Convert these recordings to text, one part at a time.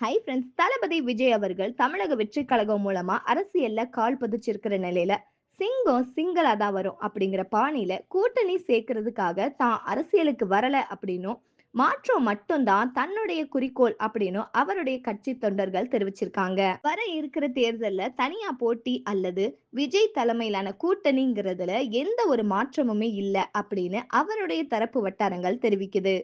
Hi friends தளபதி விஜய் அவர்கள் தமிழக வெற்றி கழகம் மூலமா அரசியல்ல கால் பதிச்சிருக்கிற நிலையில சிங்கம் சிங்களா தான் வரும் அப்படிங்கிற பாணியில கூட்டணி சேர்க்கறதுக்காக தான் அரசியலுக்கு வரல அப்படின்னும் மாற்றம் மட்டும்தான் தன்னுடைய குறிக்கோள் அப்படின்னும் அவருடைய கட்சி தொண்டர்கள் தெரிவிச்சிருக்காங்க. வர இருக்கிற தேர்தல்ல தனியா போட்டி அல்லது விஜய் தலைமையிலான கூட்டணிங்கிறதுல எந்த ஒரு மாற்றமுமே இல்ல அப்படின்னு அவருடைய தரப்பு வட்டாரங்கள் தெரிவிக்குது.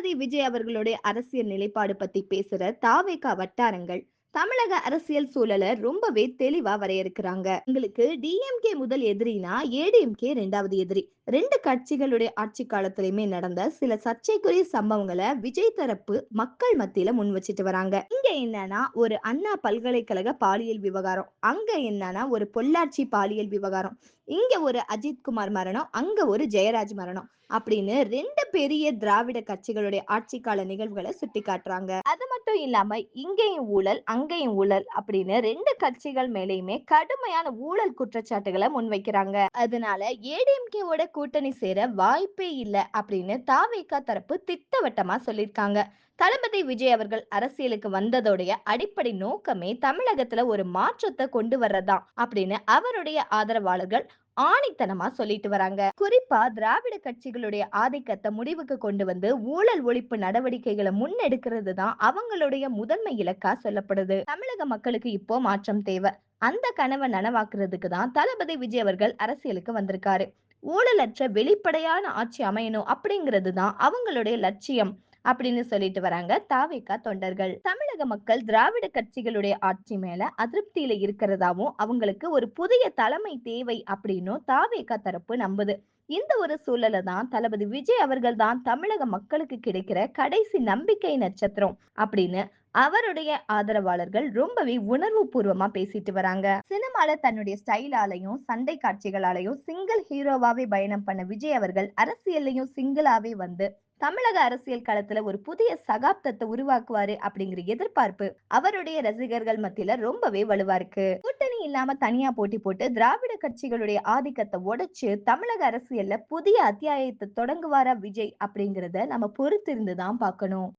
தளபதி விஜய் அவர்களுடைய அரசியல் நிலைப்பாடு பத்தி பேசுற தாவேகா வட்டாரங்கள் தமிழக அரசியல் சூழலை ரொம்பவே தெளிவா வரையறுக்கிறாங்க. உங்களுக்கு டிஎம்கே முதல் எதிரினா ஏடிஎம்கே ரெண்டாவது எதிரி. ரெண்டு கட்சிகளுடைய ஆட்சி காலத்திலயுமே நடந்த சில சர்ச்சைக்குரிய சம்பவங்களை விஜய் தரப்பு மக்கள் மத்தியில முன் வச்சுட்டு வராங்க. இங்க என்னன்னா ஒரு அண்ணா பல்கலைக்கழக பாலியல் விவகாரம். அங்க என்னன்னா ஒரு பொள்ளாச்சி பாலியல் விவகாரம். இங்க ஒரு அஜித்குமார் மரணம் அங்க ஒரு ஜெயராஜ் மரணம் அப்படின்னு ரெண்டு பெரிய திராவிட கட்சிகளுடைய ஆட்சி கால நிகழ்வுகளை சுட்டி காட்டுறாங்க அது மட்டும் இல்லாம இங்கேயும் ஊழல் அங்கேயும் ஊழல் அப்படின்னு ரெண்டு கட்சிகள் மேலேயுமே கடுமையான ஊழல் குற்றச்சாட்டுகளை முன்வைக்கிறாங்க. அதனால ஏடிஎம்கேவோட கூட்டணி சேர வாய்ப்பே இல்லை அப்படின்னு தாவேகா தரப்பு திட்டவட்டமா சொல்லியிருக்காங்க. தளபதி விஜய் அவர்கள் அரசியலுக்கு வந்ததோடைய அடிப்படை நோக்கமே தமிழகத்துல ஒரு மாற்றத்தை கொண்டு வர்றதுதான் அப்படின்னு அவருடைய ஆதரவாளர்கள் ஆணித்தனமா சொல்லிட்டு வராங்க. குறிப்பா திராவிட கட்சிகளுடைய ஆதிக்கத்தை முடிவுக்கு கொண்டு வந்து ஊழல் ஒழிப்பு நடவடிக்கைகளை முன்னெடுக்கிறது தான் அவங்களுடைய முதன்மை இலக்கா சொல்லப்படுது. தமிழக மக்களுக்கு இப்போ மாற்றம் தேவை. அந்த கனவை நனவாக்குறதுக்கு தான் தளபதி விஜய் அவர்கள் அரசியலுக்கு வந்திருக்காரு. ஊழலற்ற வெளிப்படையான ஆட்சி அமையணும் அப்படிங்கிறது தான் அவங்களுடைய லட்சியம் அப்படின்னு சொல்லிட்டு வராங்க தாவேக்கா தொண்டர்கள். தமிழக மக்கள் திராவிட கட்சிகளுடைய ஆட்சி மேல அதிருப்தியில இருக்கிறதாவும் அவங்களுக்கு ஒரு புதிய தலைமை தேவை அப்படின்னும் தாவேக்கா தரப்பு நம்புது. இந்த ஒரு சூழல தான் தளபதி விஜய் அவர்கள் தான் தமிழக மக்களுக்கு கிடைக்கிற கடைசி நம்பிக்கை நட்சத்திரம் அப்படின்னு அவருடைய ஆதரவாளர்கள் ரொம்பவே உணர்வு பூர்வமா பேசிட்டு வராங்க. சினிமால தன்னுடைய ஸ்டைலாலையும் சண்டை காட்சிகளாலையும் சிங்கிள் ஹீரோவாவே பயணம் பண்ண விஜய் அவர்கள் அரசியல்லையும் சிங்கிளாவே வந்து தமிழக அரசியல் களத்துல ஒரு புதிய சகாப்தத்தை உருவாக்குவாரு அப்படிங்கிற எதிர்பார்ப்பு அவருடைய ரசிகர்கள் மத்தியில ரொம்பவே வலுவா இருக்கு. கூட்டணி இல்லாம தனியா போட்டி போட்டு திராவிட கட்சிகளுடைய ஆதிக்கத்தை உடைச்சு தமிழக அரசியல்ல புதிய அத்தியாயத்தை தொடங்குவாரா விஜய் அப்படிங்கறத நம்ம பொறுத்திருந்து தான் பார்க்கணும்.